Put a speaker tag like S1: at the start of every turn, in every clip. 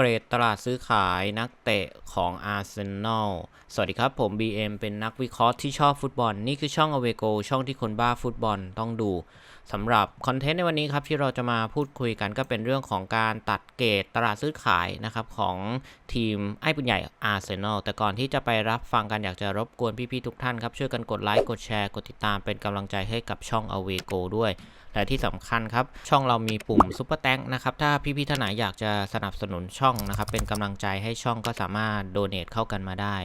S1: เกรดตลาดซื้อขายนักเตะของอาร์เซนอล สวัสดีครับ ผม BM เป็นนักวิเคราะห์ที่ชอบฟุตบอล นี่คือช่อง a w e g o ช่องที่คนบ้าฟุตบอลต้องดูสำหรับคอนเทนต์ในวันนี้ครับที่เราจะมาพูดคุยกันก็เป็นเรื่องของการตัดเกรดตลาดซื้อขายนะครับของทีมไอ้ปุญใหญ่อาร์เซนอล แต่ก่อนที่จะไปรับฟังกันอยากจะรบกวนพี่ๆทุกท่านครับช่วยกันกดไลค์กดแชร์กดติดตามเป็นกำลังใจให้กับช่อง a w e g o ด้วย และที่สำคัญครับ ช่องเรามีปุ่มซุปเปอร์แตงนะครับ ถ้าพี่ๆท่านไหนอยากจะสนับสนุนช่องนะครับ เป็นกำลังใจให้ช่องก็สามารถโดเนทเข้ากันมาได้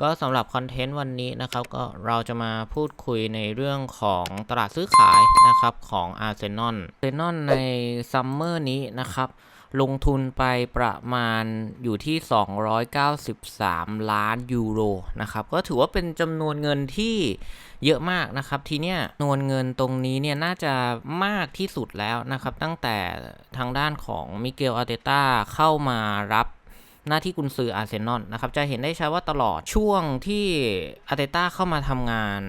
S1: ก็สำหรับคอนเทนต์วันนี้นะครับก็เราจะมาพูดคุยในเรื่องของตลาดซื้อขายนะครับของอาร์เซนอลอาร์เซนอลในซัมเมอร์นี้นะครับ ลงทุนไปประมาณอยู่ที่ 293 ล้านยูโรนะครับก็ถือว่าเป็นจำนวนเงินที่เยอะมากนะครับ ทีเนี้ยนวนเงินตรงนี้เนี่ยน่าจะมากที่สุดแล้วนะครับ ตั้งแต่ทางด้านของมิเกลอาเตต้าเข้ามารับหน้าที่กุนซืออาร์เซนอลนะครับ จะเห็นได้ชัดว่าตลอดช่วงที่อาร์เตต้าเข้ามาทำงาน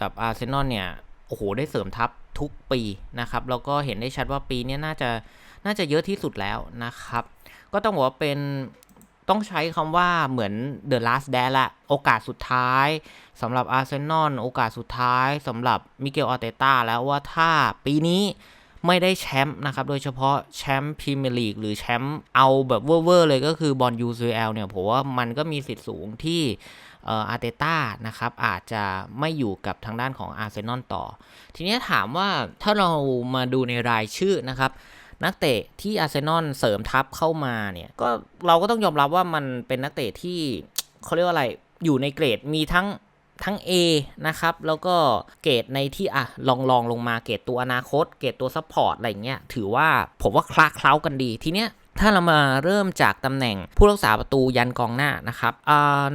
S1: กับอาร์เซนอลเนี่ย โอ้โห ได้เสริมทัพทุกปีนะครับ แล้วก็เห็นได้ชัดว่าปีนี้น่าจะ น่าจะเยอะที่สุดแล้วนะครับ ก็ต้องบอกว่าเป็นต้องใช้คำว่าเหมือน The Last Dance ละโอกาสสุดท้ายสำหรับอาร์เซนอลโอกาสสุดท้ายสำหรับมิเกลอาร์เตต้าแล้วว่าถ้าปีนี้ไม่ได้แชมป์นะครับ โดยเฉพาะแชมป์พรีเมียร์ลีกหรือแชมป์เอาแบบเวอร์ๆเลยก็คือบอล UCL เนี่ยผมว่ามันก็มีสิทธิ์สูงที่อาร์เตต้านะครับอาจจะไม่อยู่กับทางด้านของอาร์เซนอลต่อ ทีนี้ถามว่าถ้าเรามาดูในรายชื่อนะครับ นักเตะที่อาร์เซนอลเสริมทัพเข้ามาเนี่ยก็เราก็ต้องยอมรับว่ามันเป็นนักเตะที่เขาเรียกว่าอะไรอยู่ในเกรดมีทั้งทั้ง A นะครับ แล้วก็เกรดในที่อะลองลองลงมาเกรดตัวอนาคต เกรดตัวซัพพอร์ตอะไรเงี้ยถือว่าผมว่าคลาเคล้ากันดีทีเนี้ยถ้าเรามาเริ่มจากตำแหน่งผู้รักษาประตูยันกองหน้านะครับ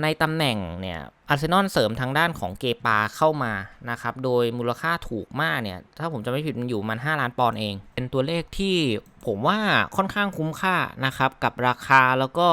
S1: ในตำแหน่งเนี่ย อาร์เซนอลเสริมทางด้านของเกปาเข้ามานะครับ โดยมูลค่าถูกมากเนี่ย ถ้าผมจะไม่ผิดมันอยู่มัน 5 ล้านปอนด์เอง เป็นตัวเลขที่ผมว่าค่อนข้างคุ้มค่านะครับ กับราคาแล้วก็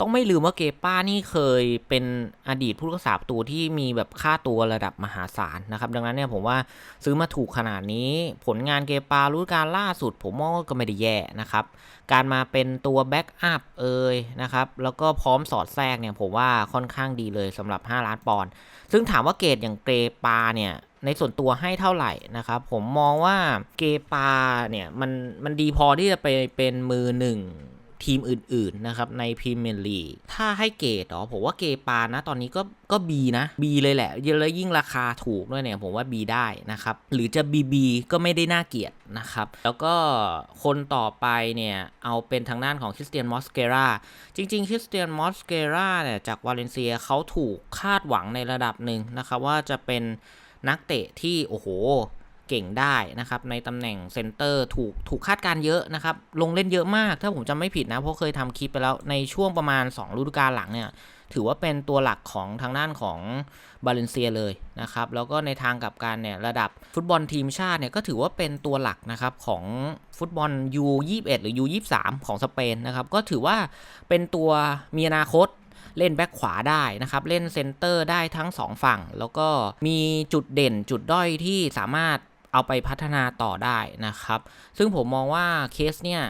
S1: ต้องไม่ลืมว่าเกป้านี่เคยเป็นอดีตผู้รักษาประตูที่มีแบบค่าตัวระดับมหาศาลนะครับ ดังนั้นเนี่ยผมว่าซื้อมาถูกขนาดนี้ ผลงานเกปารู้การล่าสุด ผมมองก็ไม่ได้แย่นะครับ การมาเป็นตัวแบ็กอัพเอยนะครับ แล้วก็พร้อมสอดแทรกเนี่ยผมว่าค่อนข้างดีเลยสำหรับ 5 ล้านปอนด์ซึ่งถามว่าเกรดอย่างเกรปาเนี่ยในส่วนตัวให้เท่าไหร่นะครับ ผมมองว่าเกปาเนี่ยมันมันดีพอที่จะไปเป็นมือหนึ่ง ทีมอื่นๆนะครับในพรีเมียร์ลีกถ้าให้เกรดอ๋อผมว่าเกปานะตอนนี้ก็ก็ B นะ B เลยแหละแล้วยิ่งราคาถูกด้วยเนี่ยผมว่า B ได้นะครับหรือจะ BB ก็ไม่ได้น่าเกลียดนะครับแล้วก็คนต่อไปเนี่ยเอาเป็นทางด้านของคริสเตียนมอสเกราจริงๆคริสเตียนมอสเกราเนี่ยจากวาเลนเซียเขาถูกคาดหวังในระดับหนึ่งนะครับว่าจะเป็นนักเตะที่โอ้โห เก่งได้นะครับในตำแหน่งเซนเตอร์ถูกถูกคาดการเยอะนะครับลงเล่นเยอะมากถ้าผมจำไม่ผิดนะ เพราะเคยทำคลิปไปแล้วในช่วงประมาณ2ฤดูกาลหลังเนี่ยถือว่าเป็นตัวหลักของทางด้านของบาเลนเซียเลยนะครับแล้วก็ในทางกับการเนี่ยระดับฟุตบอลทีมชาติเนี่ยก็ถือว่าเป็นตัวหลักนะครับของฟุตบอล U21 หรือ U23 ของสเปนนะครับก็ถือว่าเป็นตัวมีอนาคตเล่นแบ็คขวาได้นะครับ เล่นเซนเตอร์ได้ทั้ง 2 ฝั่ง แล้วก็มีจุดเด่นจุดด้อยที่สามารถ เอาไปพัฒนาต่อได้นะครับ ซึ่งผมมองว่าเคสเนี่ย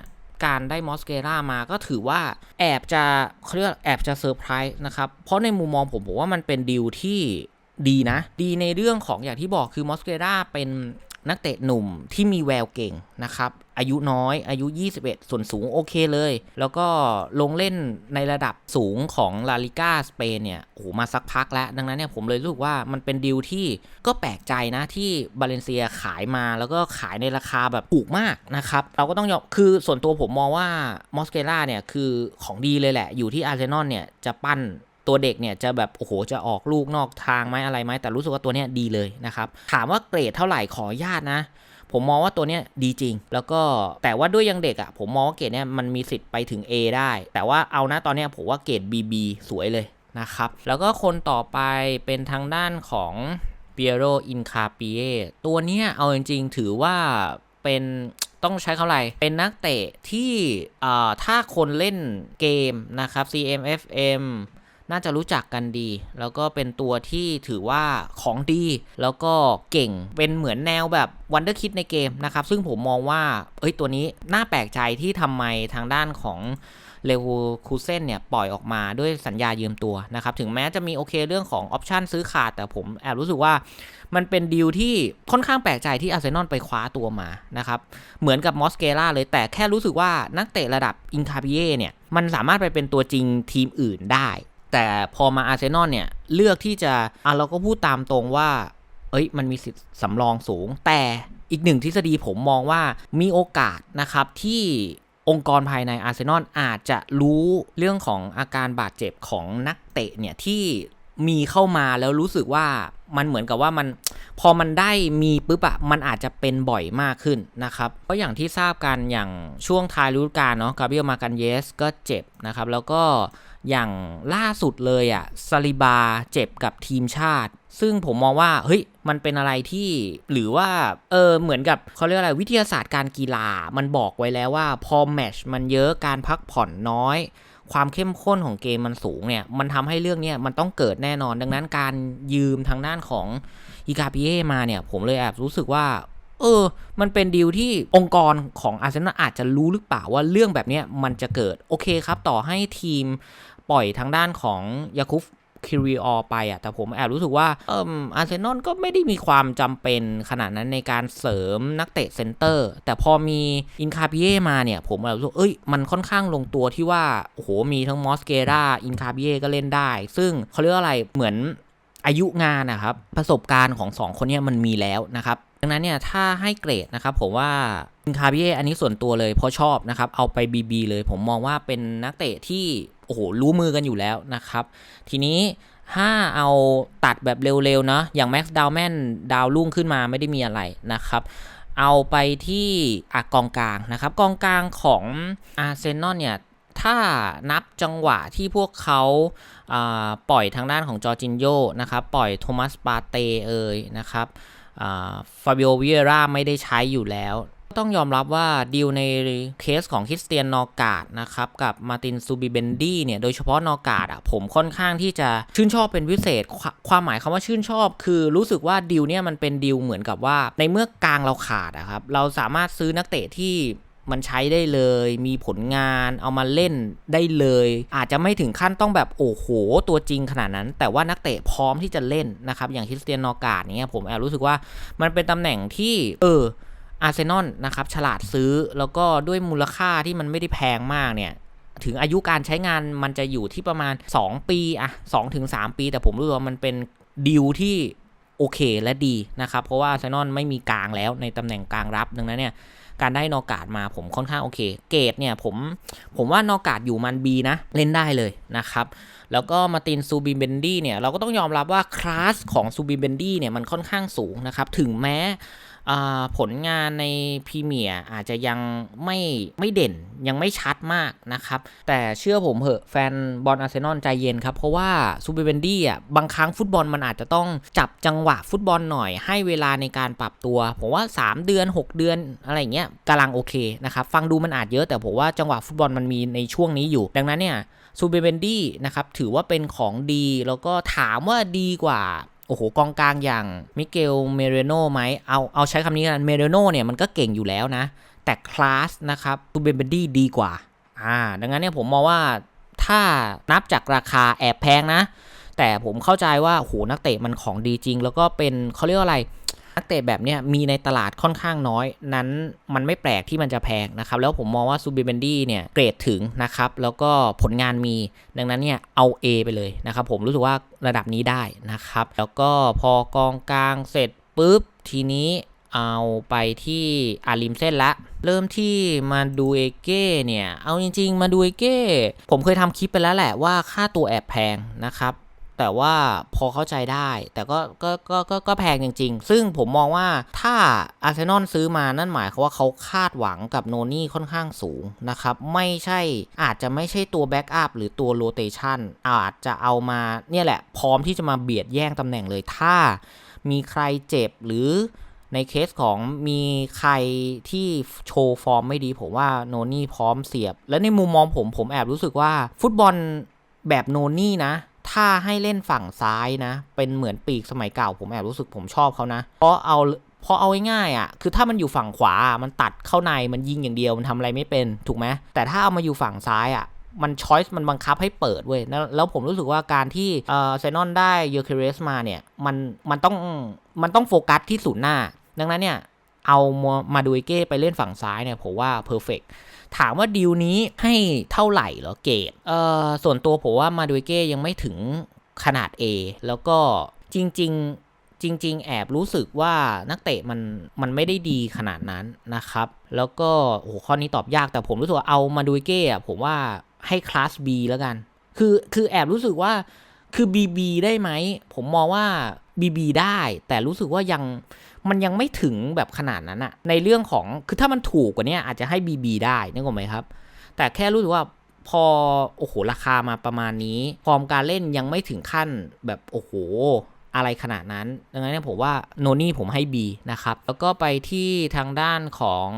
S1: การได้มอสเกรามาก็ถือว่าแอบจะเขาเรียกแอบจะเซอร์ไพรส์นะครับ เพราะในมุมมองผมผมว่ามันเป็นดีลที่ดีนะ ดีในเรื่องของอย่างที่บอกคือมอสเกราเป็นนักเตะหนุ่มที่มีแววเก่งนะครับ อายุน้อยอายุ 21 ส่วนสูงโอเคเลย แล้วก็ลงเล่นในระดับสูงของลาลิก้าสเปนเนี่ยโอ้มาสักพักแล้ว ดังนั้นเนี่ยผมเลยรู้สึกว่ามันเป็นดีลที่ก็แปลกใจนะที่บาเลนเซียขายมาแล้วก็ขายในราคาแบบถูกมากนะครับเราก็ต้องยอมคือส่วนตัวผมมองว่ามอสเกล่าเนี่ยคือของดีเลยแหละ อยู่ที่อาร์เซนอลเนี่ยจะปั้นตัวเด็กเนี่ยจะแบบโอ้โหจะออกลูกนอกทางไหมอะไรไหมแต่รู้สึกว่าตัวเนี้ยดีเลยนะครับถามว่าเกรดเท่าไหร่ขอญาตนะ ผมมองว่าตัวเนี้ยดีจริง แล้วก็แต่ว่าด้วยยังเด็กอะ่ะผมมองว่าเกรดเนี้ยมันมีสิทธิ์ไปถึง A ได้ แต่ว่าเอานะตอนเนี้ยผมว่าเกรด BB สวยเลยนะครับ แล้วก็คนต่อไปเป็นทางด้านของเปียโรอินคาปิเอตัวเนี้ยเอาจริงๆ ถือว่าเป็นต้องใช้เขาไร เป็นนักเตะที่ถ้าคนเล่นเกมนะครับ CMFM น่าจะรู้จักกันดี แล้วก็เป็นตัวที่ถือว่าของดี แล้วก็เก่งเป็นเหมือนแนวแบบวันเดอร์คิดในเกมนะครับ ซึ่งผมมองว่าเอ้ยตัวนี้น่าแปลกใจที่ทำไมทางด้านของเลวูคูเซนเนี่ย ปล่อยออกมาด้วยสัญญายืมตัวนะครับ ถึงแม้จะมีโอเคเรื่องของออปชันซื้อขาด แต่ผมแอบรู้สึกว่ามันเป็นดีลที่ค่อนข้างแปลกใจที่อาร์เซนอลไปคว้าตัวมานะครับ เหมือนกับมอสเกล่าเลยแต่แค่รู้สึกว่านักเตะระดับอินคาบิเย่เนี่ย มันสามารถไปเป็นตัวจริงทีมอื่นได้ แต่พอมาอาร์เซนอลเนี่ยเลือกที่จะอะเราก็พูดตามตรงว่า เอ้ยมันมีสิทธิ์สำรองสูง แต่อีกหนึ่งทฤษฎีผมมองว่ามีโอกาสนะครับที่องค์กรภายในอาร์เซนอลอาจจะรู้เรื่องของอาการบาดเจ็บของนักเตะเนี่ยที่มีเข้ามาแล้วรู้สึกว่ามันเหมือนกับว่ามันพอมันได้มีปุ๊บอะมันอาจจะเป็นบ่อยมากขึ้นนะครับเพราะอย่างที่ทราบกันอย่างช่วงท้ายฤดูกาลเนาะกาเบียลมากันเยสก็เจ็บนะครับ แล้วก็ อย่างล่าสุดเลยอะซาลิบาเจ็บกับทีมชาติ ซึ่งผมมองว่าเฮ้ยมันเป็นอะไรที่หรือว่าเออเหมือนกับเขาเรียกอะไรวิทยาศาสตร์การกีฬา มันบอกไว้แล้วว่าพอแมชมันเยอะการพักผ่อนน้อย ความเข้มข้นของเกมมันสูงเนี่ยมันทำให้เรื่องเนี้ยมันต้องเกิดแน่นอน ดังนั้นการยืมทางด้านของอีกาปิเอมาเนี่ยผมเลยแอบรู้สึกว่าเออ มันเป็นดีลที่องค์กรของอาร์เซนอลอาจจะรู้หรือเปล่าว่าเรื่องแบบนี้มันจะเกิด โอเคครับ ต่อให้ทีม ปล่อยทางด้านของยาคุฟคิริออไปอะแต่ผมแอบรู้สึกว่าเอออาร์เซนอลก็ไม่ได้มีความจำเป็นขนาดนั้นในการเสริมนักเตะเซนเตอร์ แต่พอมีอินคาปิเอมาเนี่ย ผมแอบรู้สึกเอ้ยมันค่อนข้างลงตัวที่ว่า โอ้โห มีทั้งมอสเกราอินคาปิเอก็เล่นได้ ซึ่งเขาเรียกอะไรเหมือนอายุงานนะครับ ประสบการณ์ของ 2 คนนี้มันมีแล้วนะครับดังนั้นเนี่ยถ้าให้เกรดนะครับผมว่าอินคาบิเออันนี้ส่วนตัวเลยเพราะชอบนะครับเอาไป BB เลยผมมองว่าเป็นนักเตะที่ โอ้โหรู้มือกันอยู่แล้วนะครับ ทีนี้ถ้าเอาตัดแบบเร็วๆเนาะอย่างแม็กซ์ดาวแมนดาวรุ่งขึ้นมาไม่ได้มีอะไรนะครับ เอาไปที่อากองกลางนะครับ กองกลางของอาร์เซนอลเนี่ยถ้านับจังหวะที่พวกเขาปล่อยทางด้านของจอร์จินโยนะครับ ปล่อยโทมัสปาเตเอยนะครับฟาบิโอวิเอร่าไม่ได้ใช้อยู่แล้ว ต้องยอมรับว่าดีลในเคสของคริสเตียนนอกาดนะครับกับมาตินซูบิเบนดี้เนี่ยโดยเฉพาะนอกาดอะผมค่อนข้างที่จะชื่นชอบเป็นพิเศษ ความหมายคำว่าชื่นชอบ คือรู้สึกว่าดีลเนี่ยมันเป็นดีลเหมือนกับว่า ในเมื่อกลางเราขาดอะครับเราสามารถซื้อนักเตะที่มันใช้ได้เลย มีผลงาน เอามาเล่นได้เลย อาจจะไม่ถึงขั้นต้องแบบโอ้โห ตัวจริงขนาดนั้น แต่ว่านักเตะพร้อมที่จะเล่นนะครับ อย่างคริสเตียนนอกาดเนี่ยผมแอบรู้สึกว่ามันเป็นตำแหน่งที่ เออ อาร์เซนอลนะครับฉลาดซื้อแล้วก็ด้วยมูลค่าที่มันไม่ได้แพงมากเนี่ยถึงอายุการใช้งานมันจะอยู่ที่ประมาณ 2 ปีอะ2ถึง3ปี แต่ผมรู้ว่ามันเป็นดีลที่โอเคและดีนะครับ เพราะว่าอาร์เซนอลไม่มีกลางแล้วในตำแหน่งกลางรับดังนั้นเนี่ยการได้นอกาดมาผมค่อนข้างโอเค เกตเนี่ยผมผมว่านอกาดอยู่มันบีนะเล่นได้เลยนะครับแล้วก็มาตินซูบิเบนดี้เนี่ยเราก็ต้องยอมรับว่าคลาสของซูบิเบนดี้เนี่ยมันค่อนข้างสูงนะครับถึงแม้ ผลงานในพรีเมียร์อาจจะยังไม่ไม่เด่นยังไม่ชัดมากนะครับ แต่เชื่อผมเหอะแฟนบอลอาร์เซนอลใจเย็นครับ เพราะว่าซูเปอร์เบนดี้อะบางครั้งฟุตบอลมันอาจจะต้องจับจังหวะฟุตบอลหน่อยให้เวลาในการปรับตัว ผมว่า 3 เดือน 6 เดือนอะไรเงี้ยกำลังโอเคนะครับฟังดูมันอาจเยอะแต่ผมว่าจังหวะฟุตบอลมันมีในช่วงนี้อยู่ ดังนั้นเนี่ยซูเปอร์เบนดี้นะครับถือว่าเป็นของดีแล้วก็ถามว่าดีกว่า โอ้โหกองกลางอย่างมิเกลเมเรโนไหมเอาเอาใช้คำนี้กันเมเรโนเนี่ยมันก็เก่งอยู่แล้วนะ แต่คลาสนะครับตูเบนเบนดี้ดีกว่าอ่าดังนั้นเนี่ยผมมองว่าถ้านับจากราคาแอบแพงนะ แต่ผมเข้าใจว่าโหนักเตะมันของดีจริง แล้วก็เป็นเขาเรียกว่าอะไร นักเตะแบบนี้มีในตลาดค่อนข้างน้อย นั้นมันไม่แปลกที่มันจะแพงนะครับ แล้วผมมองว่าซูบิเบนดี้เนี่ยเกรดถึงนะครับ แล้วก็ผลงานมี ดังนั้นเนี่ยเอา A ไปเลยนะครับผมรู้สึกว่าระดับนี้ได้นะครับ แล้วก็พอกองกลางเสร็จปุ๊บทีนี้เอาไปที่อาริมเส้นละ เริ่มที่มาดูเอเก้เนี่ย เอาจริง ๆ มาดูเอเก้ผมเคยทำคลิปไปแล้วแหละว่าค่าตัวแอบแพงนะครับ แต่ว่าพอเข้าใจได้ แต่ก็ก็ก็ก็ก็แพงจริง ๆ ซึ่งผมมองว่าถ้าอาร์เซนอลซื้อมานั่นหมายความว่าเขาคาดหวังกับโนนี่ค่อนข้างสูงนะครับ ไม่ใช่อาจจะไม่ใช่ตัวแบ็กอัพหรือตัวโรเตชันอาจจะเอามาเนี่ยแหละ พร้อมที่จะมาเบียดแย่งตำแหน่งเลย ถ้ามีใครเจ็บหรือในเคสของมีใครที่โชว์ฟอร์มไม่ดี ผมว่าโนนี่พร้อมเสียบ และในมุมมองผมผมแอบรู้สึกว่า ฟุตบอลแบบโนนี่นะ ถ้าให้เล่นฝั่งซ้ายนะ เป็นเหมือนปีกสมัยเก่าผมแอบรู้สึกผมชอบเขานะ เพราะเอาพอเอาง่ายๆอะ คือถ้ามันอยู่ฝั่งขวา มันตัดเข้าใน มันยิงอย่างเดียว มันทำอะไรไม่เป็น ถูกไหม แต่ถ้าเอามาอยู่ฝั่งซ้ายอะ มันช้อยส์มันบังคับให้เปิดเว้ย แล้วผมรู้สึกว่าการที่เอ่อเซนอนได้เยอร์เคเรสมาเนี่ย มัน มันต้อง มันต้องโฟกัสที่ศูนย์หน้า ดังนั้นเนี่ย เอามาดูเก้ไปเล่นฝั่งซ้ายเนี่ยผมว่าเพอร์เฟกถามว่าดีลนี้ให้เท่าไหร่เหรอเกรดเอ่อส่วนตัวผมว่ามาดูเก้ยังไม่ถึงขนาด A แล้วก็จริง ๆ จริง ๆ แอบรู้สึกว่านักเตะมันมันไม่ได้ดีขนาดนั้นนะครับ แล้วก็โอ้โหข้อนี้ตอบยากแต่ผมรู้สึกว่าเอามาดูเก้อะผมว่าให้คลาส B แล้วกัน คือคือแอบรู้สึกว่า คือ BB ได้ไหม ผมมองว่า BB ได้ แต่รู้สึกว่ายังมันยังไม่ถึงแบบขนาดนั้นอะในเรื่องของคือถ้ามันถูกกว่านี้อาจจะให้ BB ได้นึกออกไหมครับ แต่แค่รู้สึกว่าพอโอ้โหราคามาประมาณนี้ฟอร์มการเล่นยังไม่ถึงขั้นแบบโอ้โหอะไรขนาดนั้น ดังนั้นผมว่าโนนี่ผมให้ B นะครับ แล้วก็ไปที่ทางด้านของ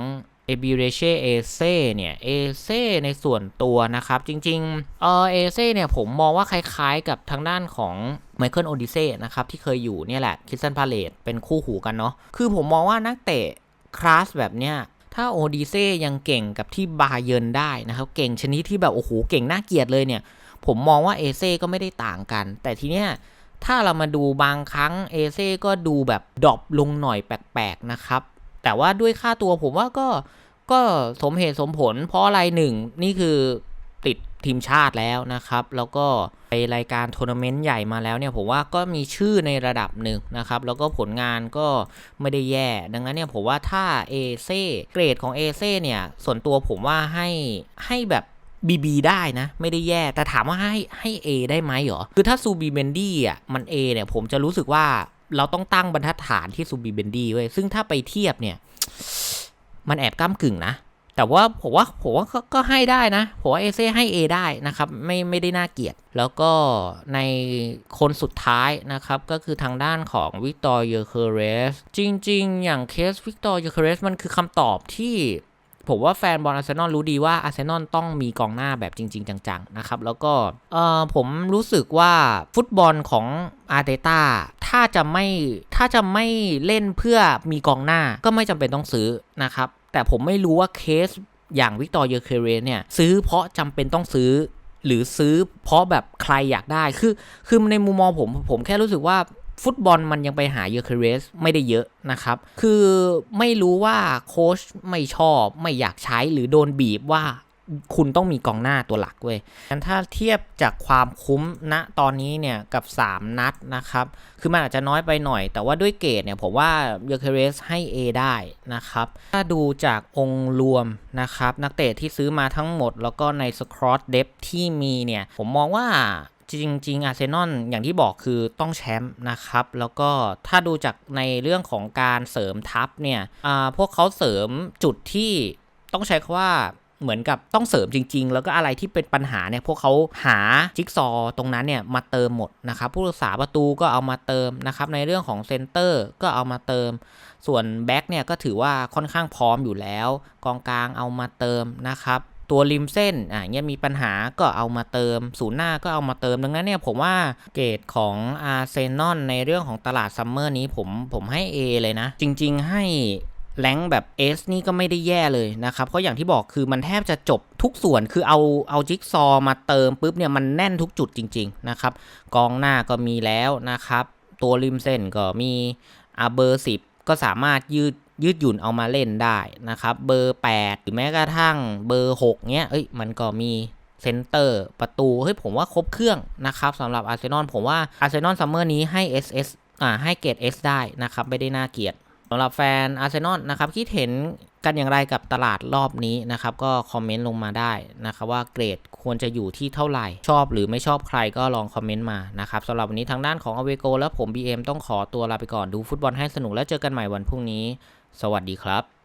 S1: เอบิเรเช่เอเซ่เนี่ยเอเซ่ในส่วนตัวนะครับ จริงๆเออเอเซ่เนี่ยผมมองว่าคล้ายๆกับทางด้านของไมเคิลโอดิเซ่นะครับ ที่เคยอยู่เนี่ยแหละคิสตันพาเลตเป็นคู่หูกันเนาะคือผมมองว่านักเตะคลาสแบบเนี้ยถ้าโอดิเซ่ยังเก่งกับที่บาเยินได้นะครับ เก่งชนิดที่แบบ โอ้โห เก่งน่าเกลียดเลยเนี่ย ผมมองว่าเอเซ่ก็ไม่ได้ต่างกัน แต่ทีเนี้ยถ้าเรามาดูบางครั้งเอเซ่ก็ดูแบบดรอปลงหน่อยแปลกๆนะครับ แต่ว่าด้วยค่าตัวผมว่าก็ก็สมเหตุสมผล เพราะอะไรหนึ่งนี่คือติดทีมชาติแล้วนะครับ แล้วก็ไปรายการทัวร์นาเมนต์ใหญ่มาแล้วเนี่ยผมว่าก็มีชื่อในระดับหนึ่งนะครับ แล้วก็ผลงานก็ไม่ได้แย่ ดังนั้นเนี่ยผมว่าถ้าเอเซ่เกรดของเอเซ่เนี่ย ส่วนตัวผมว่าให้ให้แบบ BB ได้นะ ไม่ได้แย่ แต่ถามว่าให้ให้ A ได้ไหมเหรอ คือถ้าซูบีเบนดี้อะมัน A เนี่ยผมจะรู้สึกว่า เราต้องตั้งบรรทัดฐานที่ซูบีเบนดี้ไว้ซึ่งถ้าไปเทียบเนี่ย มันแอบก้ามกึ่งนะ แต่ว่าผมว่าผมว่าก็ก็ให้ได้นะ ผมว่าเอเซ่ให้ A ได้นะครับ ไม่ไม่ได้น่าเกียด แล้วก็ในคนสุดท้ายนะครับ ก็คือทางด้านของวิกตอร์เยเคเรส จริง ๆ อย่างเคสวิกตอร์เยเคเรสมันคือคำตอบที่ผมว่าแฟนบอลอาร์เซนอลรู้ดีว่าอาร์เซนอลต้องมีกองหน้าแบบจริง ๆ จัง ๆ นะครับ แล้วก็เออผมรู้สึกว่าฟุตบอลของอาร์เตต้า ถ้าจะไม่ถ้าจะไม่เล่นเพื่อมีกองหน้าก็ไม่จำเป็นต้องซื้อนะครับ แต่ผมไม่รู้ว่าเคสอย่างวิกตอร์เยเคเรสเนี่ย ซื้อเพราะจำเป็นต้องซื้อ หรือซื้อเพราะแบบใครอยากได้คือคือในมุมมองผมผมแค่รู้สึกว่าฟุตบอลมันยังไปหาเยอร์เคเรสไม่ได้เยอะนะครับ คือไม่รู้ว่าโค้ชไม่ชอบไม่อยากใช้หรือโดนบีบว่า คุณต้องมีกองหน้าตัวหลักเว้ยงั้นถ้าเทียบจากความคุ้มณตอนนี้เนี่ยกับ 3 นัดนะครับ คือมันอาจจะน้อยไปหน่อย แต่ว่าด้วยเกรดเนี่ยผมว่าเยอร์เคเรสให้ A ได้นะครับ ถ้าดูจากองค์รวมนะครับ นักเตะที่ซื้อมาทั้งหมด แล้วก็ในสครอตเดฟที่มีเนี่ย ผมมองว่าจริง ๆ อาร์เซนอลอย่างที่บอกคือต้องแชมป์นะครับ แล้วก็ถ้าดูจากในเรื่องของการเสริมทัพเนี่ยพวกเขาเสริมจุดที่ต้องใช้คำว่า เหมือนกับต้องเสริมจริง ๆ แล้วก็อะไรที่เป็นปัญหาเนี่ยพวกเขาหาจิ๊กซอตรงนั้นเนี่ยมาเติมหมดนะครับผู้รักษาประตูก็เอามาเติมนะครับในเรื่องของเซนเตอร์ก็เอามาเติม ส่วนแบ็กเนี่ยก็ถือว่าค่อนข้างพร้อมอยู่แล้ว กองกลางเอามาเติมนะครับตัวริมเส้นอะเงี้ยมีปัญหาก็เอามาเติม ศูนย์หน้าก็เอามาเติมดังนั้นเนี่ยผมว่าเกรดของอาร์เซนอลในเรื่องของตลาดซัมเมอร์นี้ผมผมให้ A เลยนะ จริง ๆ ให้ แรงแบบ S นี่ก็ไม่ได้แย่เลยนะครับเพราะอย่างที่บอกคือมันแทบจะจบทุกส่วนคือเอาเอาจิ๊กซอมาเติมปุ๊บเนี่ยมันแน่นทุกจุดจริง ๆ นะครับ กองหน้าก็มีแล้วนะครับ ตัวริมเส้นก็มีอาเบอร์10 ก็สามารถยืดยืดหยุ่นเอามาเล่นได้นะครับ เบอร์ 8 หรือแม้กระทั่งเบอร์ 6 เนี้ยเอ้ยมันก็มีเซนเตอร์ประตูเฮ้ยผมว่าครบเครื่องนะครับสำหรับอาร์เซนอลผมว่าอาร์เซนอลซัมเมอร์นี้ให้ SS อ่าให้เกรด S ได้นะครับ ไม่ได้น่าเกลียด สำหรับแฟนอาร์เซนอลนะครับคิดเห็นกันอย่างไรกับตลาดรอบนี้นะครับก็คอมเมนต์ลงมาได้นะครับว่าเกรดควรจะอยู่ที่เท่าไหร่ ชอบหรือไม่ชอบใครก็ลองคอมเมนต์มานะครับสำหรับวันนี้ทางด้านของอเวโกและผม BM ต้องขอตัวลาไปก่อนดูฟุตบอลให้สนุกแล้วเจอกันใหม่วันพรุ่งนี้ สวัสดีครับ